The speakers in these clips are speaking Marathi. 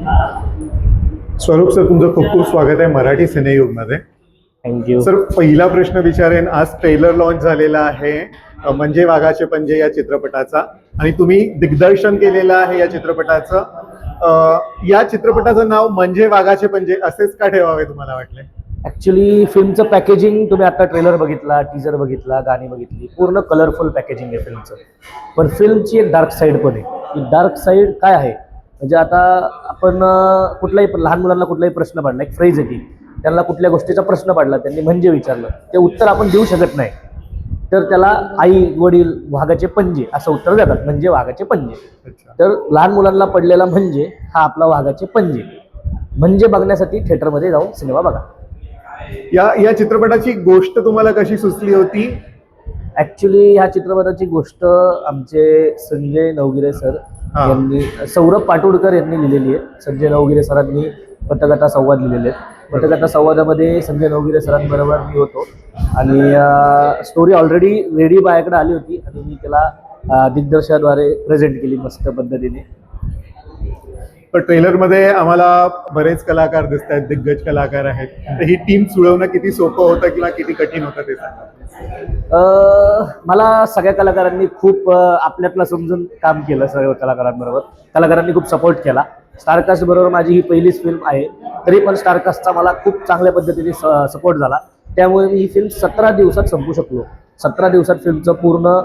स्वरूप सर तुमचं खूप खूप स्वागत आहे मराठी सिनेयुगमध्ये. थँक्यू सर पहिला प्रश्न विचारेन आज ट्रेलर लॉन्च झालेला आहे म्हणजे वाघाचे पंजे या चित्रपटाचा. आणि तुम्ही दिग्दर्शन केलेलं आहे या चित्रपटाचं. या चित्रपटाचं नाव म्हणजे वाघाचे पंजे असेच का ठेवावे तुम्हाला वाटले? ऍक्च्युली फिल्मचं पॅकेजिंग तुम्ही आता ट्रेलर बघितला टीजर बघितला गाणी बघितली पूर्ण कलरफुल पॅकेजिंग आहे फिल्मचं पण फिल्मची एक डार्क साईड पण आहे. ती डार्क साईड काय आहे? म्हणजे आता आपण कुठलाही लहान मुलांना कुठलाही प्रश्न पडला एक फ्रेज आहे ती. त्यांना कुठल्या गोष्टीचा प्रश्न पडला त्यांनी म्हणजे विचारलं. ते उत्तर आपण देऊ शकत नाही. तर त्याला आई वडील वाघाचे पंजे असं उत्तर देतात म्हणजे वाघाचे पंजे. तर लहान मुलांना पडलेला म्हणजे हा आपला वाघाचे पंजे. म्हणजे बघण्यासाठी थिएटरमध्ये जाऊन सिनेमा बघा. या या चित्रपटाची गोष्ट तुम्हाला कशी सुचली होती? ऍक्च्युली ह्या चित्रपटाची गोष्ट आमचे संजय नवगिरे सर. यांनी सौरभ पाटोडकर यांनी लिहिलेली आहे. संजय नवगिरे सरांनी पटकथा संवाद लिहिलेले आहेत. पटकथा संवादामध्ये संजय नवगिरे सरांबरोबर मी होतो. आणि स्टोरी ऑलरेडी रेडी माझ्याकडे आली होती. आणि मी त्याला अं, दिग्दर्शकाद्वारे प्रेझेंट केली मस्त पद्धतीने. पण ट्रेलरमध्ये आम्हाला बरेच कलाकार दिसत आहेत दिग्गज कलाकार आहेत. तर ही टीम जुळवणं किती सोपं होतं किंवा किती कठीण होतं ते सांगा. मला सगळ्या कलाकारांनी खूप आपल्यातलं समजून काम केलं सगळ्या कलाकारांबरोबर. कलाकारांनी खूप सपोर्ट केला. स्टारकास्ट बरोबर माझी ही पहिलीच फिल्म आहे. तरी पण स्टारकास्टचा मला खूप चांगल्या पद्धतीने सपोर्ट झाला. त्यामुळे मी ही फिल्म सतरा दिवसात संपू शकलो. सतरा दिवसात फिल्मचं पूर्ण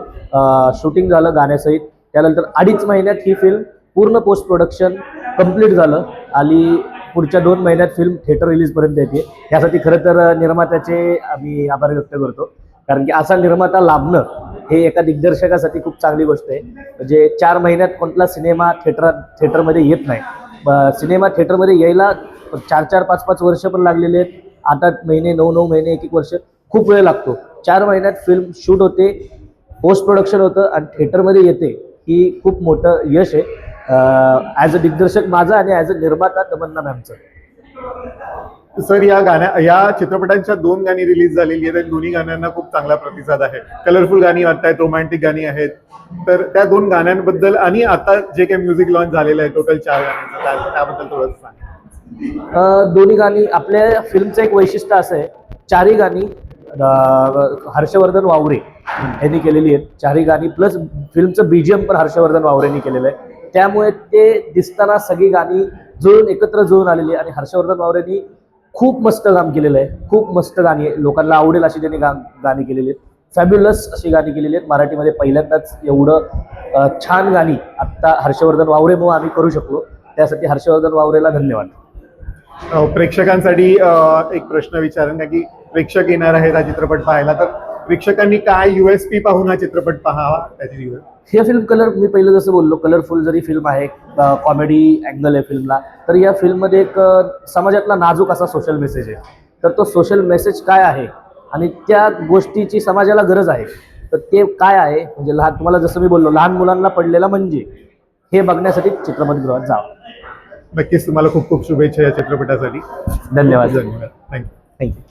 शूटिंग झालं गाण्यासहित. त्यानंतर अडीच महिन्यात ही फिल्म पूर्ण पोस्ट प्रोडक्शन कंप्लीट झालं. आणि पुढच्या दोन महिन्यात फिल्म थिएटर रिलीजपर्यंत येते. यासाठी खरं तर निर्मात्याचे आम्ही आभार व्यक्त करतो. कारण की असा निर्माता लाभणं हे एका दिग्दर्शकासाठी खूप चांगली गोष्ट आहे. म्हणजे चार महिन्यात कोणता सिनेमा थिएटरात थिएटरमध्ये येत नाही. सिनेमा थिएटरमध्ये यायला चार चार पाच पाच वर्ष पण लागलेले आहेत. आठ आठ महिने नऊ नऊ महिने एक एक वर्ष खूप वेळ लागतो. चार महिन्यात फिल्म शूट होते पोस्ट प्रोडक्शन होतं आणि थिएटरमध्ये येते ही खूप मोठं यश आहे. ॲज अ दिग्दर्शक माझं आणि ॲज अ निर्माता तमन्ना मॅमचं. सर या गाण्या या चित्रपटांच्या दोन गाणी रिलीज झालेली आहेत आणि दोन्ही गाण्यांना खूप चांगला प्रतिसाद आहे. कलरफुल गाणी वाटतायत रोमॅन्टिक गाणी आहेत. तर त्या दोन गाण्यांबद्दल आणि आता जे काही म्युझिक लॉन्च झालेलं आहे टोटल चार गाण्यांचं त्या- त्याबद्दल थोडं सांगा. दोन्ही गाणी आपल्या फिल्मचं एक वैशिष्ट्य असं आहे चारही गाणी हर्षवर्धन वावरे यांनी केलेली आहेत. चारही गाणी प्लस फिल्मचं बीजीएम पण हर्षवर्धन वावरेंनी केलेलं आहे. त्यामुळे ते दिसताना सगळी गाणी जुळून एकत्र जुळून आलेली आहे. आणि हर्षवर्धन वावरेंनी खूप मस्त काम केलेलं आहे. खूप मस्त गाणी आहे. लोकांना आवडेल अशी त्यांनी गा गाणी केलेली आहेत. फॅब्युलस अशी गाणी केलेली आहेत. मराठीमध्ये पहिल्यांदाच एवढं छान गाणी आत्ता हर्षवर्धन वावरेमुळे आम्ही करू शकलो. त्यासाठी हर्षवर्धन वावरेला धन्यवाद. प्रेक्षकांसाठी एक प्रश्न विचारेन का की प्रेक्षक येणार आहेत हा चित्रपट पाहायला तर प्रेक्षकांनी काय युएसपी पाहून हा चित्रपट पाहावा त्याची हे फिल्म कलर मी पहिलं जसं बोललो कलरफुल जरी फिल्म आहे कॉमेडी अँगल आहे फिल्मला तर या फिल्ममध्ये एक समाजातला नाजूक असा सोशल मेसेज आहे. तर तो सोशल मेसेज काय आहे? आणि त्या गोष्टीची समाजाला गरज आहे. तर ते काय आहे? म्हणजे लहान तुम्हाला जसं मी बोललो लहान मुलांना पडलेला म्हणजे हे बघण्यासाठी चित्रपटगृहात जावं नक्कीच तुम्हाला खूप खूप शुभेच्छा या चित्रपटासाठी. धन्यवाद. धन्यवाद. Thank you thank you